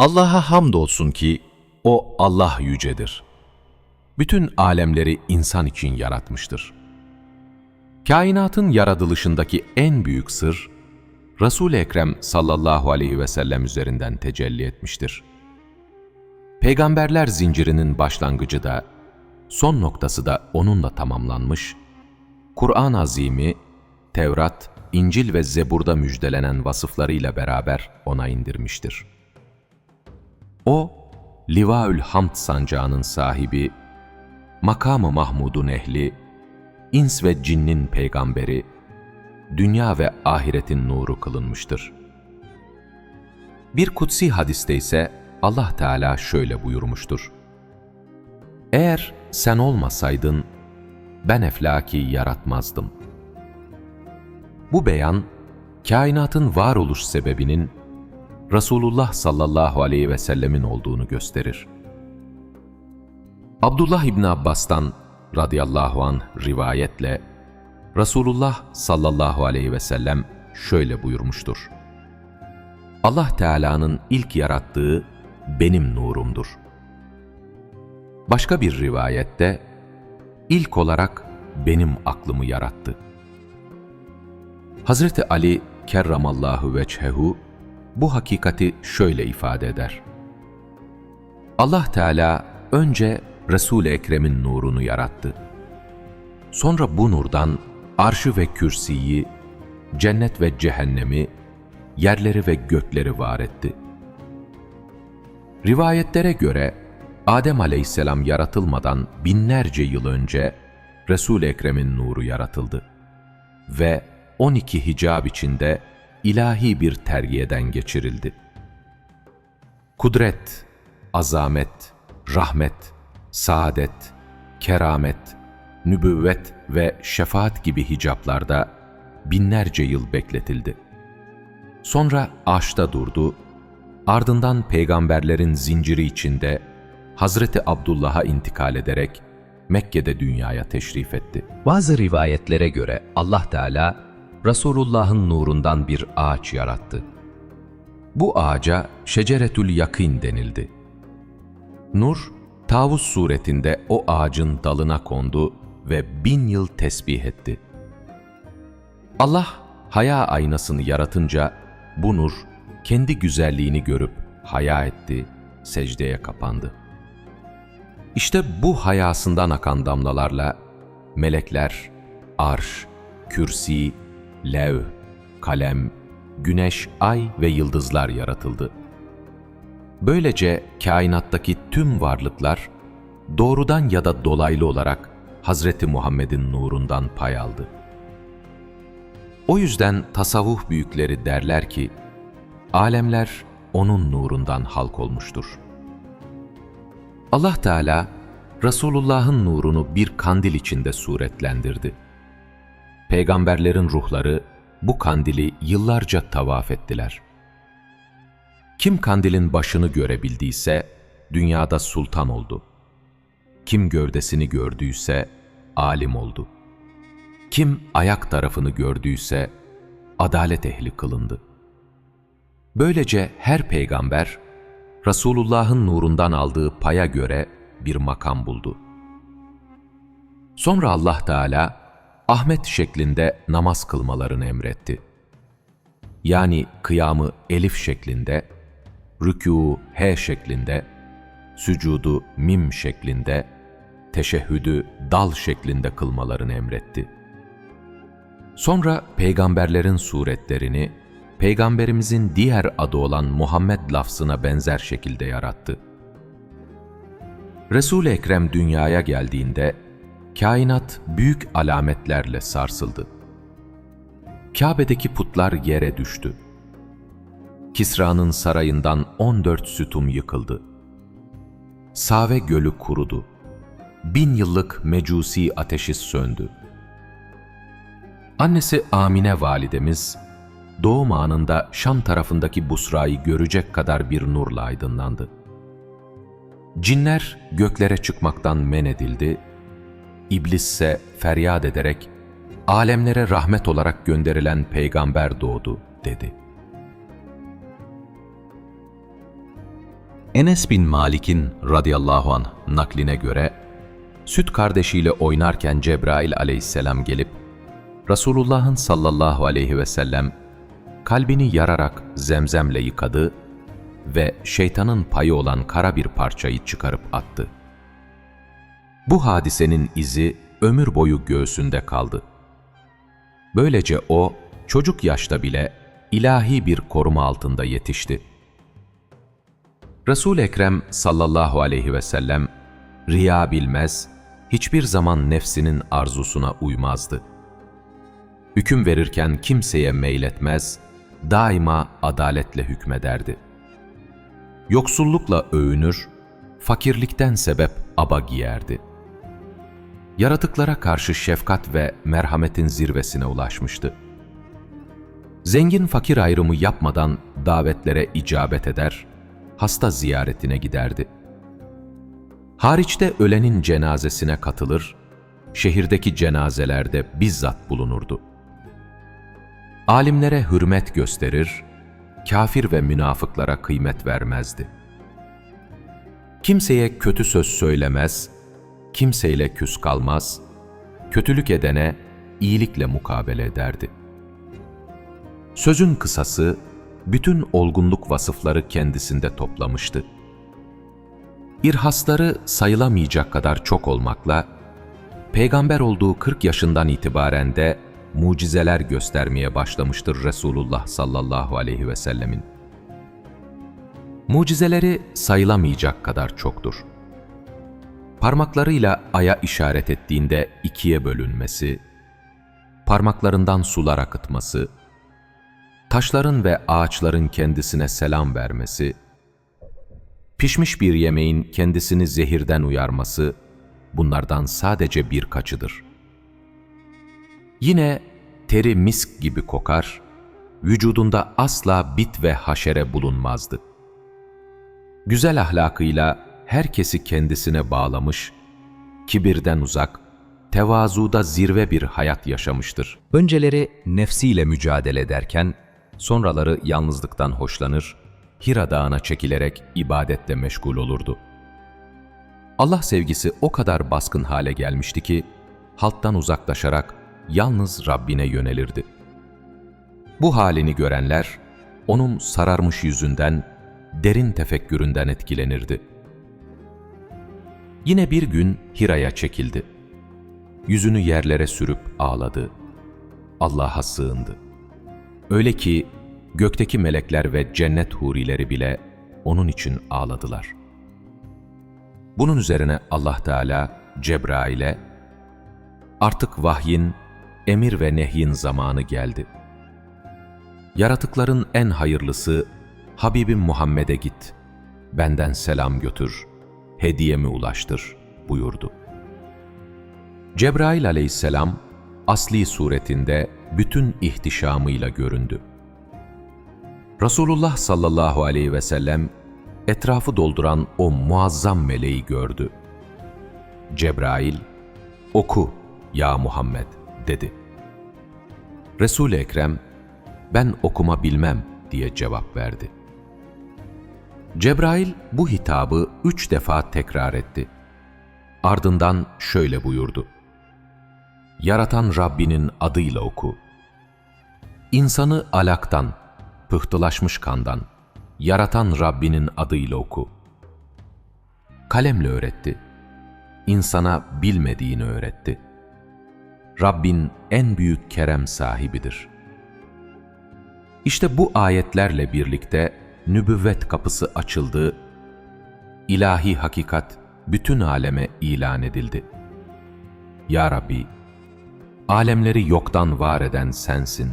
Allah'a hamdolsun ki o Allah yücedir. Bütün alemleri insan için yaratmıştır. Kainatın yaratılışındaki en büyük sır, Resul-i Ekrem sallallahu aleyhi ve sellem üzerinden tecelli etmiştir. Peygamberler zincirinin başlangıcı da, son noktası da onunla tamamlanmış, Kur'an-ı Azimi, Tevrat, İncil ve Zebur'da müjdelenen vasıflarıyla beraber ona indirmiştir. O, Livaül Hamd sancağının sahibi, makamı Mahmud'un ehli, ins ve cinnin peygamberi, dünya ve ahiretin nuru kılınmıştır. Bir kutsi hadiste ise Allah Teala şöyle buyurmuştur. Eğer sen olmasaydın, ben eflaki yaratmazdım. Bu beyan, kainatın varoluş sebebinin Resulullah sallallahu aleyhi ve sellemin olduğunu gösterir. Abdullah İbni Abbas'tan radıyallahu an rivayetle Resulullah sallallahu aleyhi ve sellem şöyle buyurmuştur. Allah Teala'nın ilk yarattığı benim nurumdur. Başka bir rivayette ilk olarak benim aklımı yarattı. Hazreti Ali kerramallahu vechehu bu hakikati şöyle ifade eder. Allah Teala önce Resul-i Ekrem'in nurunu yarattı. Sonra bu nurdan arşı ve kürsiyi, cennet ve cehennemi, yerleri ve gökleri var etti. Rivayetlere göre Adem aleyhisselam yaratılmadan binlerce yıl önce Resul-i Ekrem'in nuru yaratıldı ve 12 hicab içinde ilahi bir tergiyeden geçirildi. Kudret, azamet, rahmet, saadet, keramet, nübüvvet ve şefaat gibi hicaplarda binlerce yıl bekletildi. Sonra ağaçta durdu, ardından peygamberlerin zinciri içinde Hazreti Abdullah'a intikal ederek Mekke'de dünyaya teşrif etti. Bazı rivayetlere göre Allah Teala Resulullah'ın nurundan bir ağaç yarattı. Bu ağaca Şeceretül Yakîn denildi. Nur, tavus suretinde o ağacın dalına kondu ve bin yıl tesbih etti. Allah, haya aynasını yaratınca bu nur, kendi güzelliğini görüp haya etti, secdeye kapandı. İşte bu hayasından akan damlalarla melekler, arş, kürsi, lev, kalem, güneş, ay ve yıldızlar yaratıldı. Böylece kainattaki tüm varlıklar doğrudan ya da dolaylı olarak Hazreti Muhammed'in nurundan pay aldı. O yüzden tasavvuf büyükleri derler ki, alemler onun nurundan halk olmuştur. Allah Teala, Resulullah'ın nurunu bir kandil içinde suretlendirdi. Peygamberlerin ruhları bu kandili yıllarca tavaf ettiler. Kim kandilin başını görebildiyse dünyada sultan oldu. Kim gövdesini gördüyse alim oldu. Kim ayak tarafını gördüyse adalet ehli kılındı. Böylece her peygamber Resulullah'ın nurundan aldığı paya göre bir makam buldu. Sonra Allah Teala Ahmet şeklinde namaz kılmalarını emretti. Yani kıyamı elif şeklinde, rükû H şeklinde, sücudu mim şeklinde, teşehhüdü dal şeklinde kılmalarını emretti. Sonra peygamberlerin suretlerini, peygamberimizin diğer adı olan Muhammed lafzına benzer şekilde yarattı. Resul-i Ekrem dünyaya geldiğinde, kainat büyük alametlerle sarsıldı. Kabe'deki putlar yere düştü. Kisra'nın sarayından 14 sütum yıkıldı. Save gölü kurudu. Bin yıllık mecusi ateşi söndü. Annesi Amine validemiz, doğum anında Şam tarafındaki Busra'yı görecek kadar bir nurla aydınlandı. Cinler göklere çıkmaktan men edildi, İblis ise feryat ederek, alemlere rahmet olarak gönderilen peygamber doğdu, dedi. Enes bin Malik'in radıyallahu anh nakline göre, süt kardeşiyle oynarken Cebrail aleyhisselam gelip, Resulullah'ın sallallahu aleyhi ve sellem kalbini yararak zemzemle yıkadı ve şeytanın payı olan kara bir parçayı çıkarıp attı. Bu hadisenin izi ömür boyu göğsünde kaldı. Böylece o, çocuk yaşta bile ilahi bir koruma altında yetişti. resul Ekrem sallallahu aleyhi ve sellem, riya bilmez, hiçbir zaman nefsinin arzusuna uymazdı. Hüküm verirken kimseye meyletmez, daima adaletle hükmederdi. Yoksullukla övünür, fakirlikten sebep aba giyerdi. Yaratıklara karşı şefkat ve merhametin zirvesine ulaşmıştı. Zengin fakir ayrımı yapmadan davetlere icabet eder, hasta ziyaretine giderdi. Hariçte ölenin cenazesine katılır, şehirdeki cenazelerde bizzat bulunurdu. Alimlere hürmet gösterir, kafir ve münafıklara kıymet vermezdi. Kimseye kötü söz söylemez, kimseyle küs kalmaz, kötülük edene iyilikle mukabele ederdi. Sözün kısası, bütün olgunluk vasıfları kendisinde toplamıştı. İrhasları sayılamayacak kadar çok olmakla, peygamber olduğu 40 yaşından itibaren de mucizeler göstermeye başlamıştır Resulullah sallallahu aleyhi ve sellemin. Mucizeleri sayılamayacak kadar çoktur. Parmaklarıyla aya işaret ettiğinde ikiye bölünmesi, parmaklarından sular akıtması, taşların ve ağaçların kendisine selam vermesi, pişmiş bir yemeğin kendisini zehirden uyarması, bunlardan sadece birkaçıdır.'' Yine teri misk gibi kokar, vücudunda asla bit ve haşere bulunmazdı. Güzel ahlakıyla herkesi kendisine bağlamış, kibirden uzak, tevazuda zirve bir hayat yaşamıştır. Önceleri nefsiyle mücadele ederken, sonraları yalnızlıktan hoşlanır, Hira Dağı'na çekilerek ibadetle meşgul olurdu. Allah sevgisi o kadar baskın hale gelmişti ki, halktan uzaklaşarak yalnız Rabbine yönelirdi. Bu halini görenler, onun sararmış yüzünden, derin tefekküründen etkilenirdi. Yine bir gün Hira'ya çekildi. Yüzünü yerlere sürüp ağladı. Allah'a sığındı. Öyle ki gökteki melekler ve cennet hurileri bile onun için ağladılar. Bunun üzerine Allah Teala Cebrail'e artık vahyin emir ve nehyin zamanı geldi. Yaratıkların en hayırlısı Habibim Muhammed'e git, benden selam götür, hediyemi ulaştır buyurdu. Cebrail aleyhisselam asli suretinde bütün ihtişamıyla göründü. Resulullah sallallahu aleyhi ve sellem etrafı dolduran o muazzam meleği gördü. Cebrail, oku ya Muhammed dedi. Resul-i Ekrem, ben okuma bilmem diye cevap verdi. Cebrail bu hitabı üç defa tekrar etti. Ardından şöyle buyurdu. Yaratan Rabbinin adıyla oku. İnsanı alaktan, pıhtılaşmış kandan, yaratan Rabbinin adıyla oku. Kalemle öğretti. İnsana bilmediğini öğretti.'' Rabbin en büyük kerem sahibidir. İşte bu ayetlerle birlikte nübüvvet kapısı açıldı, ilahi hakikat bütün aleme ilan edildi. Ya Rabbi, alemleri yoktan var eden sensin.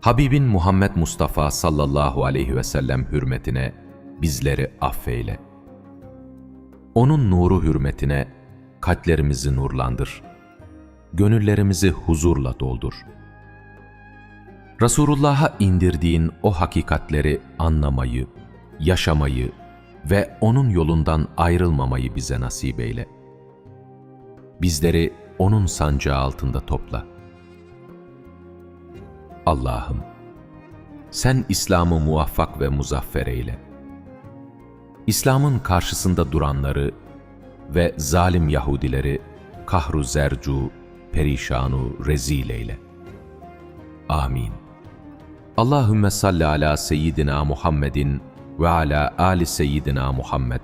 Habibin Muhammed Mustafa sallallahu aleyhi ve sellem hürmetine bizleri affeyle. Onun nuru hürmetine kalplerimizi nurlandır.'' gönüllerimizi huzurla doldur. Resulullah'a indirdiğin o hakikatleri anlamayı, yaşamayı ve O'nun yolundan ayrılmamayı bize nasip eyle. Bizleri O'nun sancağı altında topla. Allah'ım, sen İslam'ı muvaffak ve muzaffer eyle. İslam'ın karşısında duranları ve zalim Yahudileri kahru zercu, perişanu, rezil eyle. Amin. Allahümme salli ala seyyidina Muhammedin ve ala ali seyyidina Muhammed